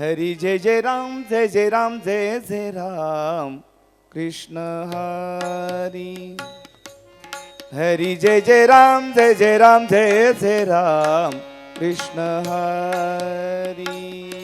हरी जय जय राम जय जय राम जय जय राम कृष्ण हरी हरी जय जय राम जय जय राम जय जय राम कृष्ण Hari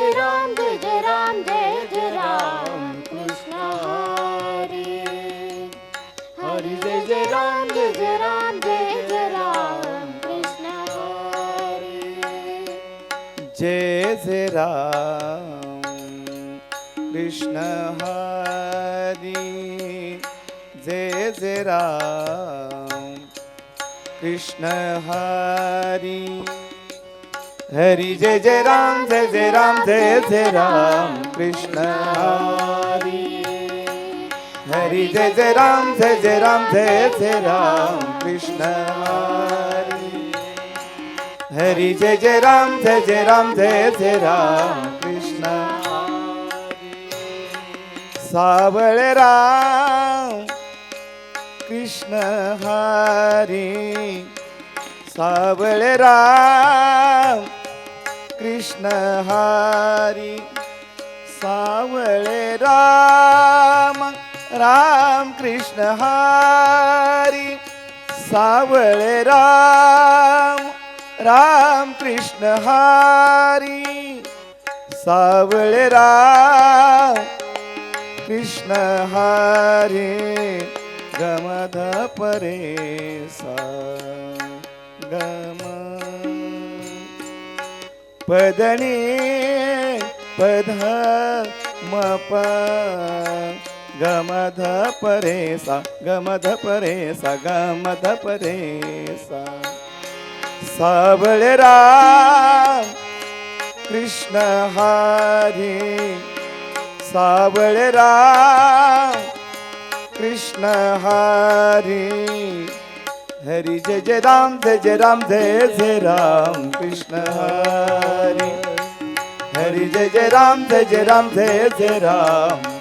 de ram ram de de ram Krishna Hare Jai Jai Ram Krishna Hare Jai Jai Ram Krishna Hare Hari Jai Jai Ram Jai Jai Ram Jai Jai Ram Krishna Hare Hari Jai Ram Jai Jai Ram Jai Jai Ram Krishna Hari. Hari Jai Jai Ram Jai Jai Ram Jai Jai Ram Krishna Savale Ram Krishna Hari. Savale Ram Krishna Hari. Savale Ram. Ram कृष्ण हरी सावळ राम राम कृष्ण हरी सावळ राम कृष्ण हरी गमध परे सा गम पदनी पद मप गमध परे सा गमध परेसा गमध परे सा राम कृष्ण हरी। साबळे राम कृष्ण हरी। हरी जय जय राम जय जय राम जय जय राम कृष्ण हरी। हरी जय जय राम जय जय राम जय जय राम।